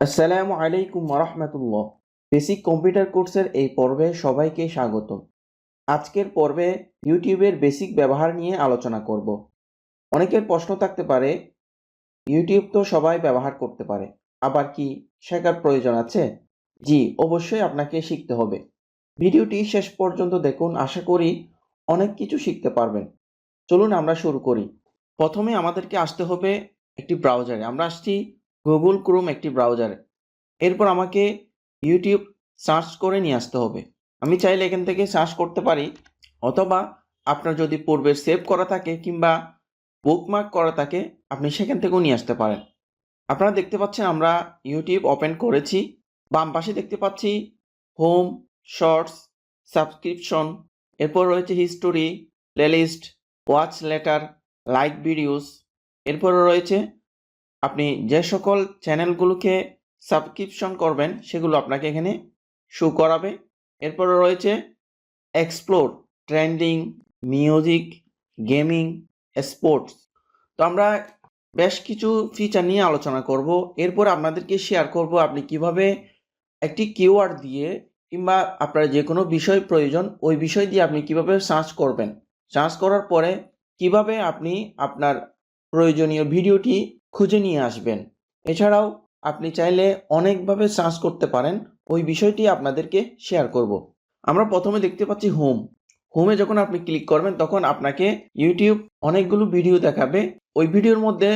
আসসালামু আলাইকুম রহমতুল্লাহ basic computer কোর্সের এই পর্বে সবাইকে স্বাগত আজকের পর্বে ইউটিউবের বেসিক ব্যবহার নিয়ে আলোচনা করব। অনেকের প্রশ্ন থাকতে পারে, ইউটিউব তো সবাই ব্যবহার করতে পারে। আবার কি শেখার প্রয়োজন আছে? জি, অবশ্যই আপনাকে শিখতে হবে। ভিডিওটি শেষ পর্যন্ত দেখুন, আশা করি অনেক কিছু শিখতে পারবেন। চলুন আমরা শুরু করি। প্রথমে আমাদেরকে আসতে হবে একটি ব্রাউজারে আমরা আসছি গুগল ক্রোম একটি ব্রাউজারে এরপর আমাকে ইউটিউব সার্চ করে নিয়ে আসতে হবে। আমি চাইলে এখান থেকে সার্চ করতে পারি, অথবা আপনার যদি পূর্বে সেভ করা থাকে কিংবা বুকমার্ক করা থাকে, আপনি সেখান থেকেও নিয়ে আসতে পারেন। আপনারা দেখতে পাচ্ছেন আমরা ইউটিউব ওপেন করেছি। বাম পাশে দেখতে পাচ্ছি হোম শর্টস সাবস্ক্রিপশন এরপর রয়েছে history playlist watch later like videos এরপর রয়েছে আপনি যে সকল চ্যানেলগুলোকে সাবস্ক্রিপশন করবেন, সেগুলো আপনাকে এখানে শো করাবে। এরপরে রয়েছে explore trending music gaming sports তো আমরা বেশ কিছু ফিচার নিয়ে আলোচনা করব। এরপর আপনাদেরকে শেয়ার করব আপনি কীভাবে একটি কিওয়ার্ড দিয়ে কিংবা আপনার যে কোনো বিষয় প্রয়োজন, ওই বিষয় দিয়ে আপনি কীভাবে সার্চ করবেন। সার্চ করার পরে কীভাবে আপনি আপনার প্রয়োজনীয় ভিডিওটি খুঁজে নিয়ে আসবেন। এছাড়াও আপনি চাইলে অনেকভাবে সার্চ করতে পারেন। ওই বিষয়টি আপনাদেরকে শেয়ার করব। আমরা প্রথমে দেখতে পাচ্ছি হোম হোমে যখন আপনি ক্লিক করবেন, তখন আপনাকে ইউটিউব অনেকগুলো ভিডিও দেখাবে। ওই ভিডিওর মধ্যে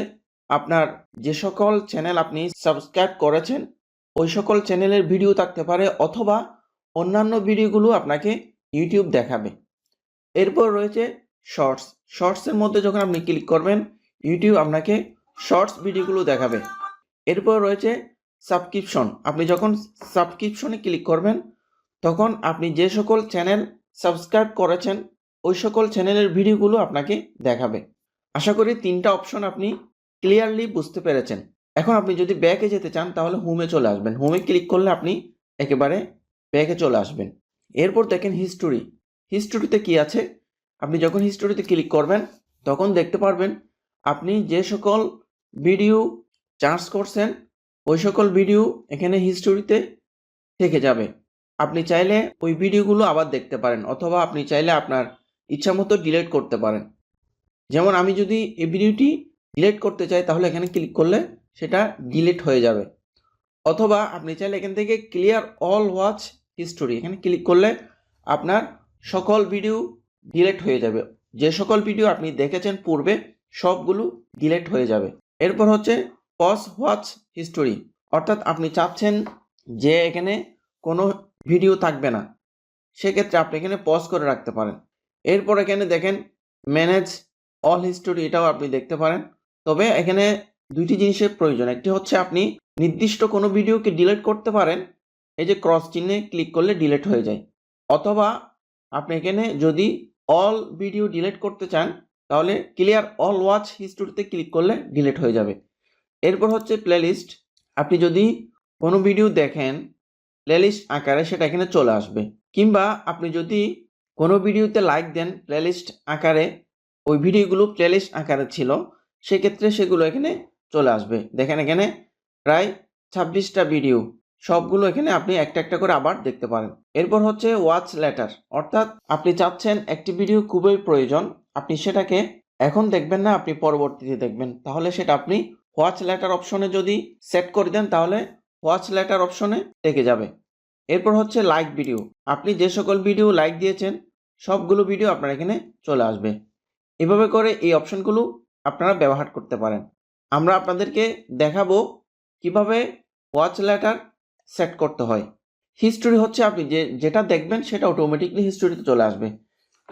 আপনার যে সকল চ্যানেল আপনি সাবস্ক্রাইব করেছেন, ওই সকল চ্যানেলের ভিডিও থাকতে পারে অথবা অন্যান্য ভিডিওগুলো আপনাকে ইউটিউব দেখাবে। এরপর রয়েছে শর্টস শর্টসের মধ্যে যখন আপনি ক্লিক করবেন ইউটিউব আপনাকে শর্টস ভিডিওগুলো দেখাবে। এরপর রয়েছে সাবস্ক্রিপশন। আপনি যখন সাবস্ক্রিপশনে ক্লিক করবেন, তখন আপনি যে সকল চ্যানেল সাবস্ক্রাইব করেছেন, ওই সকল চ্যানেলের ভিডিওগুলো আপনাকে দেখাবে। আশা করি তিনটা অপশন আপনি ক্লিয়ারলি বুঝতে পেরেছেন। এখন আপনি যদি ব্যাকে যেতে চান, তাহলে হোমে চলে আসবেন। হোমে ক্লিক করলে আপনি একেবারে ব্যাকে চলে আসবেন। এরপর দেখেন হিস্টোরি। হিস্টোরিতে কি আছে? আপনি যখন হিস্টোরিতে ক্লিক করবেন, তখন দেখতে পারবেন আপনি যে সকল ভিডিও চার্জ করছেন, ওই সকল ভিডিও এখানে হিস্টোরিতে থেকে যাবে। আপনি চাইলে ওই ভিডিওগুলো আবার দেখতে পারেন, অথবা আপনি চাইলে আপনার ইচ্ছা মতো ডিলিট করতে পারেন। যেমন আমি যদি এই ভিডিওটি ডিলেট করতে চাই, তাহলে এখানে ক্লিক করলে সেটা ডিলিট হয়ে যাবে। অথবা আপনি চাইলে এখান থেকে ক্লিয়ার অল ওয়াচ হিস্টোরি, এখানে ক্লিক করলে আপনার সকল ভিডিও ডিলেট হয়ে যাবে। যে সকল ভিডিও আপনি দেখেছেন পূর্বে, সবগুলো ডিলেট হয়ে যাবে। এরপর হচ্ছে পজ ওয়াচ হিস্টোরি অর্থাৎ আপনি চাচ্ছেন যে এখানে কোনো ভিডিও থাকবে না। সেক্ষেত্রে আপনি এখানে পজ করে রাখতে পারেন। এরপর এখানে দেখেন ম্যানেজ অল হিস্টোরি এটাও আপনি দেখতে পারেন। তবে এখানে দুইটি জিনিসের প্রয়োজন। একটি হচ্ছে আপনি নির্দিষ্ট কোনো ভিডিওকে ডিলিট করতে পারেন, এই যে ক্রস চিহ্নে ক্লিক করলে ডিলিট হয়ে যায়। অথবা আপনি এখানে যদি অল ভিডিও ডিলিট করতে চান তাহলে ক্লিয়ার অল ওয়াচ হিস্টোরিতে ক্লিক করলে ডিলিট হয়ে যাবে। এরপর হচ্ছে প্লেলিস্ট আপনি যদি কোনো ভিডিও দেখেন প্লেলিস্ট আকারে সেটা এখানে চলে আসবে। কিংবা আপনি যদি কোনো ভিডিওতে লাইক দেন প্লেলিস্ট আকারে, ওই ভিডিওগুলো প্লেলিস্ট আকারে ছিল, সেক্ষেত্রে সেগুলো এখানে চলে আসবে। দেখেন এখানে প্রায় ছাব্বিশটা ভিডিও সবগুলো এখানে আপনি একটা একটা করে আবার দেখতে পারেন। এরপর হচ্ছে ওয়াচ লেটার অর্থাৎ আপনি চাচ্ছেন একটি ভিডিও খুবই প্রয়োজন। আপনি সেটাকে এখন দেখবেন না, আপনি পরবর্তীতে দেখবেন। তাহলে সেটা আপনি হোয়াচ লেটার অপশনে যদি সেট করে দেন, তাহলে ওয়াচ লেটার অপশনে থেকে যাবে। এরপর হচ্ছে লাইক ভিডিও আপনি যে সকল ভিডিও লাইক দিয়েছেন, সবগুলো ভিডিও আপনার এখানে চলে আসবে। এভাবে করে এই অপশনগুলো আপনারা ব্যবহার করতে পারেন। আমরা আপনাদেরকে দেখাবো কীভাবে ওয়াচ লেটার সেট করতে হয়। হিস্টোরি হচ্ছে আপনি যে, যেটা দেখবেন, সেটা অটোমেটিকলি হিস্টোরিতে চলে আসবে।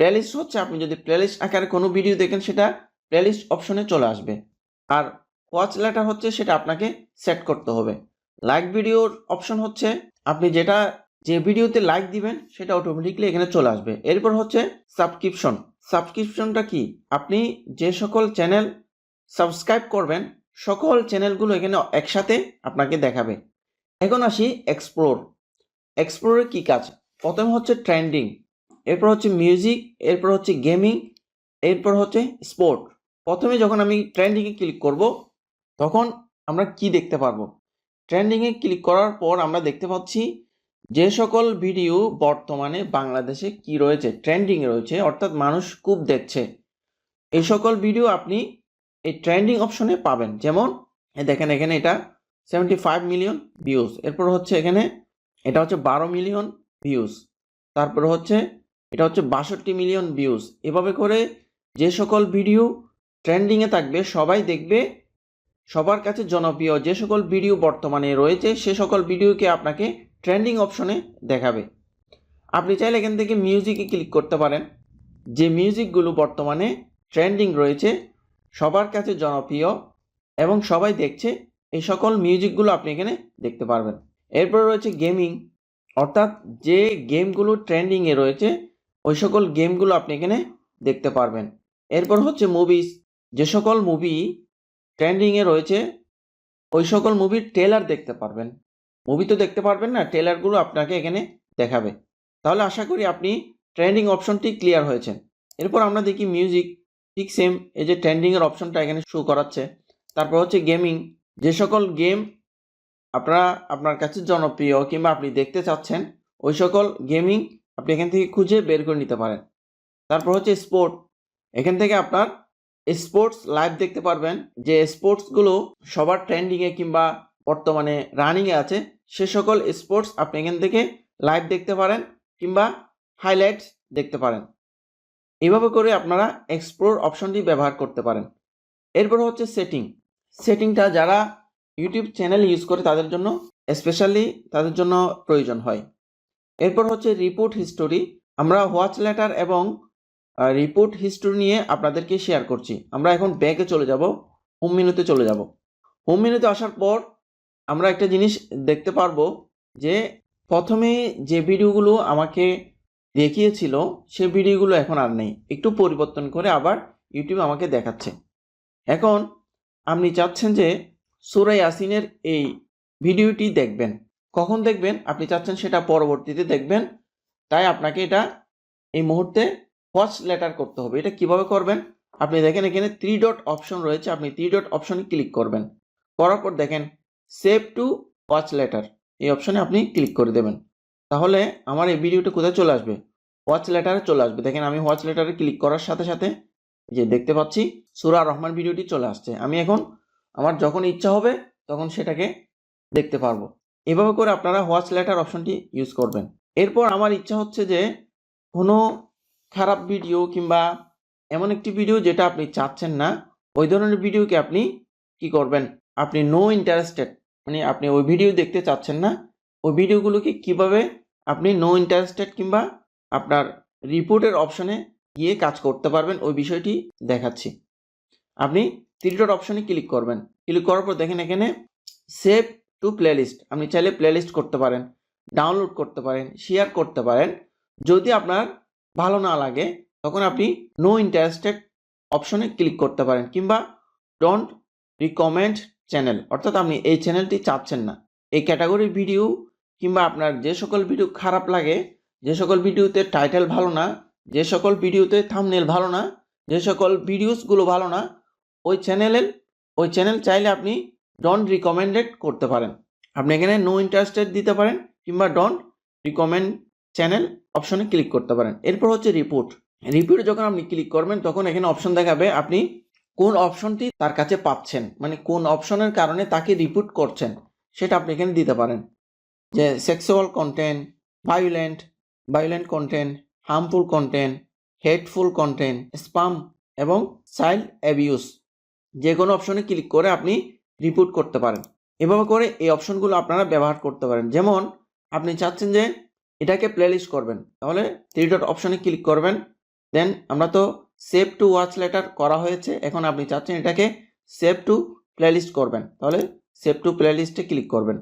প্লেলিস্ট হচ্ছে, আপনি যদি প্লেলিস্ট আকারে কোনো ভিডিও দেখেন, সেটা প্লেলিস্ট অপশনে চলে আসবে। আর ওয়াচ লেটার হচ্ছে, সেটা আপনাকে সেট করতে হবে। লাইক ভিডিওর অপশন হচ্ছে, আপনি যেটা, যে ভিডিওতে লাইক দিবেন, সেটা অটোমেটিকলি এখানে চলে আসবে। এরপর হচ্ছে সাবস্ক্রিপশন সাবস্ক্রিপশনটা কি? আপনি যে সকল চ্যানেল সাবস্ক্রাইব করবেন, সকল চ্যানেলগুলো এখানে একসাথে আপনাকে দেখাবে। এখন আসি এক্সপ্লোর এক্সপ্লোরের কী কাজ? প্রথমে হচ্ছে ট্রেন্ডিং এরপর হচ্ছে মিউজিক এরপর হচ্ছে গেমিং এরপর হচ্ছে স্পোর্ট প্রথমে যখন আমি ট্রেন্ডিংয়ে ক্লিক করব, তখন আমরা কি দেখতে পারব? ট্রেন্ডিংয়ে ক্লিক করার পর আমরা দেখতে পাচ্ছি যে সকল ভিডিও বর্তমানে বাংলাদেশে কি রয়েছে? ট্রেন্ডিংয়ে রয়েছে, অর্থাৎ মানুষ খুব দেখছে। এই সকল ভিডিও আপনি এই ট্রেন্ডিং অপশনে পাবেন। যেমন দেখেন এখানে এটা সেভেন্টি ফাইভ মিলিয়ন ভিউজ এরপর হচ্ছে এখানে এটা হচ্ছে বারো মিলিয়ন ভিউজ তারপর হচ্ছে এটা হচ্ছে বাষট্টি মিলিয়ন ভিউজ এভাবে করে যে সকল ভিডিও ট্রেন্ডিংয়ে থাকবে, সবাই দেখবে, সবার কাছে জনপ্রিয় যে সকল ভিডিও বর্তমানে রয়েছে, সে সকল ভিডিওকে আপনাকে ট্রেন্ডিং অপশনে দেখাবে। আপনি চাইলে এখান থেকে মিউজিকে ক্লিক করতে পারেন। যে মিউজিকগুলো বর্তমানে ট্রেন্ডিং রয়েছে, সবার কাছে জনপ্রিয় এবং সবাই দেখছে, এই সকল মিউজিকগুলো আপনি এখানে দেখতে পারবেন। এরপর রয়েছে গেমিং অর্থাৎ যে গেমগুলো ট্রেন্ডিংয়ে রয়েছে ওই সকল গেমগুলো আপনি এখানে দেখতে পারবেন। এরপর হচ্ছে মুভিস যে সকল মুভি ট্রেন্ডিংয়ে রয়েছে, ওই সকল মুভির ট্রেলার দেখতে পারবেন। মুভি তো দেখতে পারবেন না ট্রেলারগুলো আপনাকে এখানে দেখাবে। তাহলে আশা করি আপনি ট্রেন্ডিং অপশনটি ক্লিয়ার হয়েছেন। এরপর আমরা দেখি মিউজিক ঠিক সেম এই যে ট্রেন্ডিংয়ের অপশনটা এখানে শো করাচ্ছে। তারপর হচ্ছে গেমিং যে সকল গেম আপনারা, আপনার কাছে জনপ্রিয় কিংবা আপনি দেখতে চাচ্ছেন, ওই সকল গেমিং আপনি এখান থেকে খুঁজে বের করে নিতে পারেন। তারপর হচ্ছে স্পোর্ট এখান থেকে আপনার স্পোর্টস লাইভ দেখতে পারবেন যে স্পোর্টসগুলো সবার ট্রেন্ডিংয়ে কিংবা বর্তমানে রানিংয়ে আছে, সে সকল স্পোর্টস আপনি এখান থেকে লাইভ দেখতে পারেন কিংবা হাইলাইটস দেখতে পারেন। এভাবে করে আপনারা এক্সপ্লোর অপশনটি ব্যবহার করতে পারেন। এরপর হচ্ছে সেটিং সেটিংটা যারা ইউটিউব চ্যানেল ইউজ করে তাদের জন্য স্পেশালি তাদের জন্য প্রয়োজন হয়। এরপর হচ্ছে রিপোর্ট হিস্টোরি আমরা হোয়াচ লেটার এবং রিপোর্ট হিস্টোরি নিয়ে আপনাদেরকে শেয়ার করছি। আমরা এখন ব্যাগে চলে যাব হোম মেনুতে চলে যাব। হোম মেনুতে আসার পর আমরা একটা জিনিস দেখতে পারব যে, প্রথমে যে ভিডিওগুলো আমাকে দেখিয়েছিল, সে ভিডিওগুলো এখন আর নেই। একটু পরিবর্তন করে আবার ইউটিউব আমাকে দেখাচ্ছে। এখন আপনি চাচ্ছেন যে সুরাই ইয়াসিনের এই ভিডিওটি দেখবেন। কখন দেখবেন আপনি চাচ্ছেন সেটা পরবর্তীতে দেখবেন, তাই আপনাকে এটা এই মুহূর্তে ওয়াচ লেটার করতে হবে। এটা কীভাবে করবেন? আপনি দেখেন এখানে থ্রি ডট অপশন রয়েছে, আপনি থ্রি ডট অপশনে ক্লিক করবেন। করার পর দেখেন সেভ টু ওয়াচ লেটার এই অপশনে আপনি ক্লিক করে দেবেন। তাহলে আমার এই ভিডিওটা কোথায় চলে আসবে? ওয়াচ লেটারে চলে আসবে। দেখেন আমি ওয়াচ লেটারে ক্লিক করার সাথে সাথে যে দেখতে পাচ্ছি, সুরা রহমান ভিডিওটি চলে আসছে। আমি এখন, আমার যখন ইচ্ছা হবে, তখন সেটাকে দেখতে পারব। এভাবে করে আপনারা হোয়াচ লেটার অপশনটি ইউজ করবেন। এরপর আমার ইচ্ছা হচ্ছে যে কোনো খারাপ ভিডিও কিংবা এমন একটি ভিডিও যেটা আপনি চাচ্ছেন না, ওই ধরনের ভিডিওকে আপনি কি করবেন? আপনি নো ইন্টারেস্টেড মানে আপনি ওই ভিডিও দেখতে চাচ্ছেন না, ওই ভিডিওগুলোকে কীভাবে আপনি নো ইন্টারেস্টেড কিংবা আপনার রিপোর্টের অপশনে গিয়ে কাজ করতে পারবেন, ওই বিষয়টি দেখাচ্ছি। আপনি থ্রি ডট অপশনে ক্লিক করবেন। ক্লিক করার পর দেখেন এখানে সেভ টু প্লেলিস্ট আপনি চাইলে প্লেলিস্ট করতে পারেন ডাউনলোড করতে পারেন শেয়ার করতে পারেন। যদি আপনার ভালো না লাগে, তখন আপনি নো ইন্টারেস্টেড অপশনে ক্লিক করতে পারেন কিংবা ডোন্ট রিকমেন্ড চ্যানেল অর্থাৎ আপনি এই চ্যানেলটি চাচ্ছেন না। এই ক্যাটাগরির ভিডিও কিংবা আপনার যে সকল ভিডিও খারাপ লাগে, যে সকল ভিডিওতে টাইটেল ভালো না, যে সকল ভিডিওতে থামনেল ভালো না, যে সকল ভিডিওসগুলো ভালো না, ওই চ্যানেলের ওই চ্যানেল চাইলে আপনি ডন্ট রিকমেন্ডেড করতে পারেন। আপনি এখানে নো ইন্টারেস্টেড দিতে পারেন কিংবা ডন রিকমেন্ড চ্যানেল অপশনে ক্লিক করতে পারেন। এরপর হচ্ছে রিপোর্ট রিপোর্ট যখন আপনি ক্লিক করবেন, তখন এখানে অপশন দেখাবে আপনি কোন অপশনটি তার কাছে পাচ্ছেন। মানে কোন অপশনের কারণে তাকে রিপোর্ট করছেন। সেটা আপনি এখানে দিতে পারেন। যে sexual content violent violent content harmful content hateful content spam এবং চাইল্ড অ্যাবিউস যে কোনো অপশনে ক্লিক করে আপনি রিপোর্ট করতে পারেন। এভাবে করে এই অপশনগুলো আপনারা ব্যবহার করতে পারেন। যেমন, আপনি চাচ্ছেন যে এটাকে প্লেলিস্ট করবেন। তাহলে থ্রি ডট অপশনে ক্লিক করবেন। দেন আমরা তো সেভ টু ওয়াচ লেটার করা হয়েছে। এখন আপনি চাচ্ছেন এটাকে সেভ টু প্লেলিস্ট করবেন। তাহলে সেভ টু প্লেলিস্টে ক্লিক করবেন।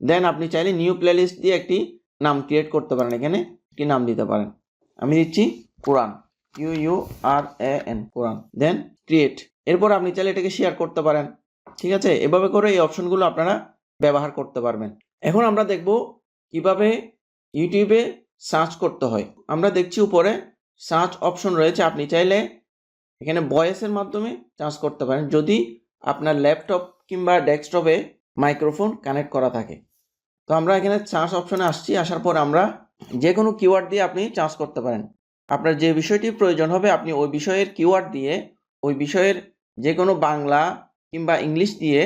দেন আপনি চাইলে নিউ প্লেলিস্ট দিয়ে একটি নাম ক্রিয়েট করতে পারেন। এখানে একটি নাম দিতে পারেন। আমি দিচ্ছি Quran U U R A N Quran then create এরপর আপনি চাইলে এটাকে শেয়ার করতে পারেন। ঠিক আছে? এভাবে করে এই অপশনগুলো আপনারা ব্যবহার করতে পারবেন। এখন আমরা দেখব কীভাবে ইউটিউবে সার্চ করতে হয়। আমরা দেখছি উপরে সার্চ অপশন রয়েছে। আপনি চাইলে এখানে ভয়েসের মাধ্যমে সার্চ করতে পারেন। যদি আপনার ল্যাপটপ কিংবা ডেস্কটপে মাইক্রোফোন কানেক্ট করা থাকে। তো আমরা এখানে চার্জ অপশনে আসছি। আসার পর আমরা যে কোনো কিওয়ার্ড দিয়ে আপনি চার্জ করতে পারেন। আপনার যে বিষয়টি প্রয়োজন হবে, আপনি ওই বিষয়ের কিওয়ার্ড দিয়ে ওই বিষয়ের যে কোনো বাংলা কিংবা ইংলিশ দিয়ে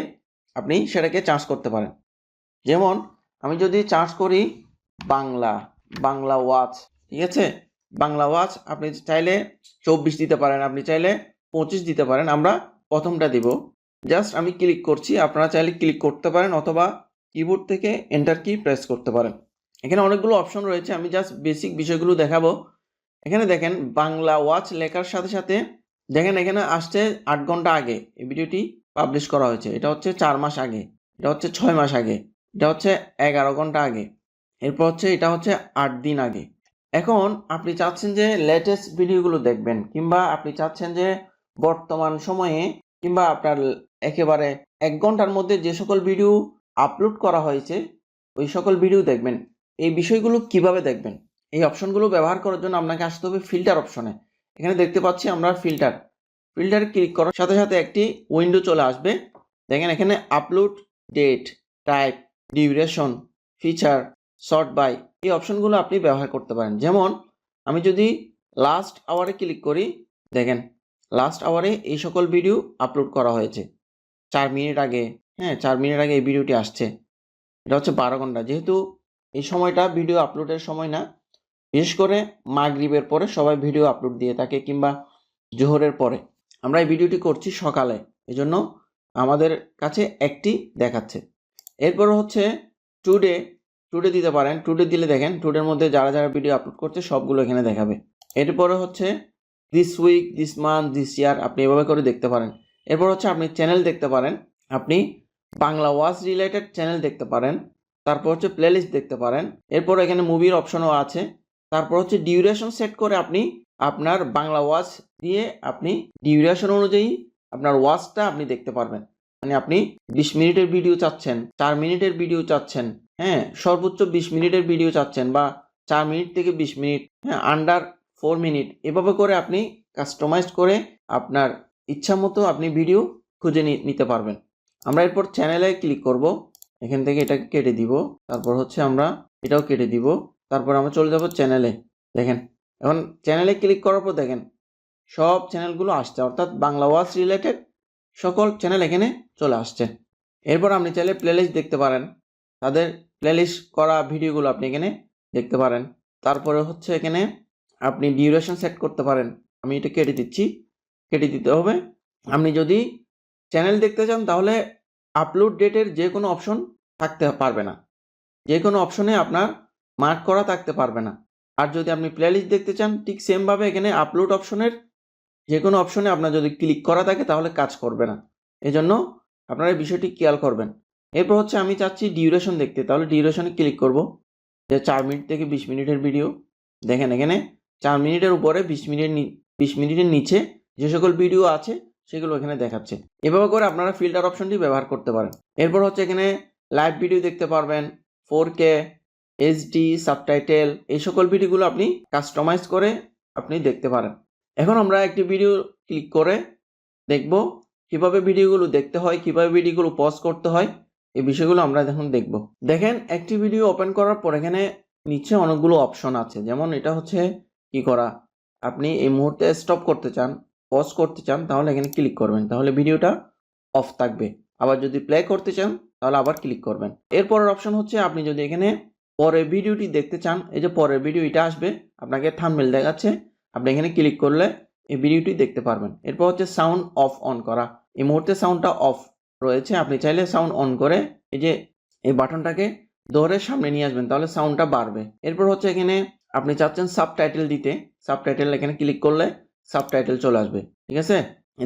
আপনি সেটাকে চার্জ করতে পারেন। যেমন, আমি যদি চার্জ করি বাংলা বাংলা ওয়াচ, ঠিক আছে? বাংলা ওয়াচ আপনি চাইলে চব্বিশ দিতে পারেন, আপনি চাইলে পঁচিশ দিতে পারেন, আমরা প্রথমটা দিব। জাস্ট আমি ক্লিক করছি, আপনারা চাইলে ক্লিক করতে পারেন অথবা কিবোর্ড থেকে এন্টার কি প্রেস করতে পারেন। এখানে অনেকগুলো অপশন রয়েছে, আমি জাস্ট বেসিক বিষয়গুলো দেখাবো। এখানে দেখেন, বাংলা ওয়াচ লেখার সাথে সাথে দেখেন এখানে আসছে আট ঘণ্টা আগে এই ভিডিওটি পাবলিশ করা হয়েছে। এটা হচ্ছে চার মাস আগে। এটা হচ্ছে ছয় মাস আগে। এটা হচ্ছে এগারো ঘণ্টা আগে। এরপর হচ্ছে এটা হচ্ছে আট দিন আগে। এখন আপনি চাচ্ছেন যে লেটেস্ট ভিডিওগুলো দেখবেন, কিংবা আপনি চাচ্ছেন যে বর্তমান সময়ে, কিংবা আপনার একেবারে এক ঘণ্টার মধ্যে যে সকল ভিডিও আপলোড করা হয়েছে, ওই সকল ভিডিও দেখবেন। এই বিষয়গুলো কীভাবে দেখবেন? এই অপশনগুলো ব্যবহার করার জন্য আপনাকে আসতে হবে ফিল্টার অপশনে এখানে দেখতে পাচ্ছি আমরা ফিল্টার ফিল্টার ক্লিক করার সাথে সাথে একটি উইন্ডো চলে আসবে। দেখেন এখানে upload date type duration feature sort by এই অপশনগুলো আপনি ব্যবহার করতে পারেন। যেমন আমি যদি লাস্ট আওয়ারে ক্লিক করি, দেখেন লাস্ট আওয়ারে এই সকল ভিডিও আপলোড করা হয়েছে। চার মিনিট আগে হ্যাঁ চার মিনিট আগে এই ভিডিওটি আসছে। এটা হচ্ছে বারো ঘণ্টা। যেহেতু এই সময়টা ভিডিও আপলোডের সময় না বিশেষ করে মাগরিবের পরে সবাই ভিডিও আপলোড দিয়ে থাকে কিংবা জোহরের পরে। আমরা এই ভিডিওটি করছি সকালে। এজন্য আমাদের কাছে একটি দেখাচ্ছে। এরপর হচ্ছে টুডে টুডে দিতে পারেন। টুডে দিলে দেখেন টুডের মধ্যে যারা যারা ভিডিও আপলোড করছে সবগুলো এখানে দেখাবে। এরপরে হচ্ছে this week this month this year আপনি এভাবে করে দেখতে পারেন। এরপর হচ্ছে আপনি চ্যানেল দেখতে পারেন। আপনি বাংলা ওয়াচ রিলেটেড চ্যানেল দেখতে পারেন। তারপর হচ্ছে প্লেলিস্ট দেখতে পারেন। এরপর এখানে মুভির অপশনও আছে। তারপর হচ্ছে ডিউরেশন সেট করে আপনি আপনার বাংলা ওয়াচ দিয়ে আপনি ডিউরেশন অনুযায়ী আপনার ওয়াচটা আপনি দেখতে পারবেন। মানে আপনি বিশ মিনিটের ভিডিও চাচ্ছেন, চার মিনিটের ভিডিও চাচ্ছেন হ্যাঁ সর্বোচ্চ বিশ মিনিটের ভিডিও চাচ্ছেন বা চার মিনিট থেকে বিশ মিনিট হ্যাঁ আন্ডার ফোর মিনিট এভাবে করে আপনি কাস্টমাইজ করে আপনার ইচ্ছা মতো আপনি ভিডিও খুঁজে নিতে পারবেন। আমরা এরপর চ্যানেলে ক্লিক করব। এখান থেকে এটাকে কেটে দিব। তারপর হচ্ছে আমরা এটাও কেটে দিব। তারপর আমরা চলে যাব চ্যানেলে দেখেন, এখন চ্যানেলে ক্লিক করার পর দেখেন, সব চ্যানেলগুলো আসছে। অর্থাৎ বাংলা ওয়াচ রিলেটেড সকল চ্যানেল এখানে চলে আসছে। এরপর আপনি চাইলে প্লেলিস্ট দেখতে পারেন। তাদের প্লেলিস্ট করা ভিডিওগুলো আপনি এখানে দেখতে পারেন। তারপরে হচ্ছে এখানে আপনি ডিউরেশন সেট করতে পারেন। আমি এটা কেটে দিচ্ছি। কেটে দিতে হবে। আপনি যদি চ্যানেল দেখতে চান, তাহলে আপলোড ডেটের যে কোনো অপশন থাকতে পারবে না। যে কোনো অপশনে আপনার মার্ক করা থাকতে পারবে না। আর যদি আপনি প্লেলিস্ট দেখতে চান, ঠিক সেমভাবে এখানে আপলোড অপশনের যে কোনো অপশনে আপনার যদি ক্লিক করা থাকে, তাহলে কাজ করবে না। এজন্য আপনারা বিষয়টি খেয়াল করবেন। এরপর হচ্ছে আমি চাচ্ছি ডিউরেশন দেখতে। তাহলে ডিউরেশনে ক্লিক করব। যে চার মিনিট থেকে বিশ মিনিটের ভিডিও দেখেন এখানে চার মিনিটের উপরে বিশ মিনিট বিশ মিনিটের নিচে যে সকল ভিডিও আছে, সেগুলো এখানে দেখাচ্ছে। এভাবে করে আপনারা ফিল্টার অপশনটি ব্যবহার করতে পারেন। এরপর হচ্ছে এখানে লাইভ ভিডিও দেখতে পারবেন। ফোর কে এইচডি সাবটাইটেল এই সকল ভিডিওগুলো আপনি কাস্টমাইজ করে আপনি দেখতে পারেন। এখন আমরা একটি ভিডিও ক্লিক করে দেখব কীভাবে ভিডিওগুলো দেখতে হয়, কীভাবে ভিডিওগুলো পজ করতে হয়, এই বিষয়গুলো আমরা এখন দেখব। দেখেন, একটি ভিডিও ওপেন করার পর এখানে নিচে অনেকগুলো অপশন আছে। যেমন এটা হচ্ছে কি করা? আপনি এই মুহূর্তে স্টপ করতে চান পজ করতে চান, তাহলে এখানে ক্লিক করবেন। তাহলে ভিডিওটা অফ থাকবে। আবার যদি প্লে করতে চান, তাহলে আবার ক্লিক করবেন। এরপরের অপশন হচ্ছে আপনি যদি এখানে পরের ভিডিওটি দেখতে চান, এই যে পরের ভিডিও এটা আসবে, আপনাকে থামমেল দেখাচ্ছে, আপনি এখানে ক্লিক করলে এই ভিডিওটি দেখতে পারবেন। এরপর হচ্ছে সাউন্ড অফ অন করা। এই মুহূর্তে সাউন্ডটা অফ রয়েছে, আপনি চাইলে সাউন্ড অন করে এই যে এই বাটনটাকে ধরে সামনে নিয়ে আসবেন, তাহলে সাউন্ডটা বাড়বে। এরপর হচ্ছে এখানে আপনি চাচ্ছেন সাবটাইটেল দিতে সাবটাইটেল এখানে ক্লিক করলে সাবটাইটেল চলে আসবে, ঠিক আছে?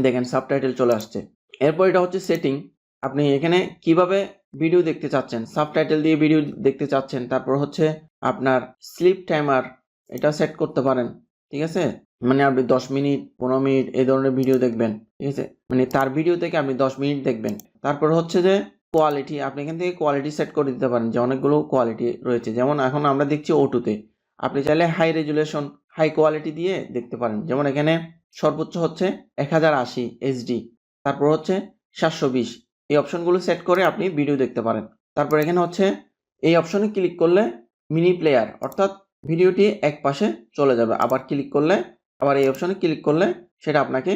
দেখেন সাবটাইটেল চলে আসছে। এরপর এটা হচ্ছে সেটিং আপনি এখানে কীভাবে ভিডিও দেখতে চাচ্ছেন? সাবটাইটেল দিয়ে ভিডিও দেখতে চাচ্ছেন। তারপর হচ্ছে আপনার স্লিপ টাইমার এটা সেট করতে পারেন। ঠিক আছে? মানে আপনি দশ মিনিট, পনেরো মিনিট এই ধরনের ভিডিও দেখবেন। ঠিক আছে? মানে তার ভিডিও থেকে আপনি দশ মিনিট দেখবেন। তারপর হচ্ছে যে কোয়ালিটি আপনি এখান থেকে কোয়ালিটি সেট করে দিতে পারেন যে অনেকগুলো কোয়ালিটি রয়েছে। যেমন এখন আমরা দেখছি ওটুতে আপনি চাইলে হাই রেজুলেশন হাই কোয়ালিটি দিয়ে দেখতে পারেন। যেমন এখানে সর্বোচ্চ হচ্ছে এক হাজার আশি এইচডি তারপর হচ্ছে সাতশো বিশ। এই অপশনগুলো সেট করে আপনি ভিডিও দেখতে পারেন। তারপর এখানে হচ্ছে এই অপশনে ক্লিক করলে মিনি প্লেয়ার অর্থাৎ ভিডিওটি এক পাশে চলে যাবে। আবার ক্লিক করলে, আবার এই অপশনে ক্লিক করলে সেটা আপনাকে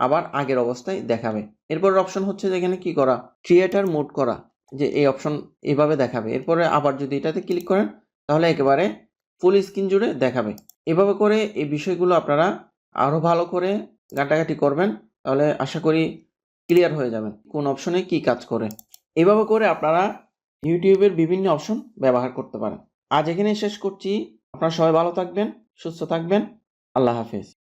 আবার আগের অবস্থায় দেখাবে। এরপরের অপশন হচ্ছে যে এখানে কি করা? ক্রিয়েটার মোড করা, যে এই অপশন এভাবে দেখাবে। এরপরে আবার যদি এটাতে ক্লিক করেন, তাহলে একেবারে ফুল স্ক্রিন জুড়ে দেখাবে। এভাবে করে এই বিষয়গুলো আপনারা আরও ভালো করে ঘাটাঘাটি করবেন। তাহলে আশা করি ক্লিয়ার হয়ে যাবেন কোন অপশনে কি কাজ করে? এভাবে করে আপনারা ইউটিউবের বিভিন্ন অপশন ব্যবহার করতে পারেন। আজ এখানে শেষ করছি। আপনারা সবাই ভালো থাকবেন, সুস্থ থাকবেন। আল্লাহ হাফিজ।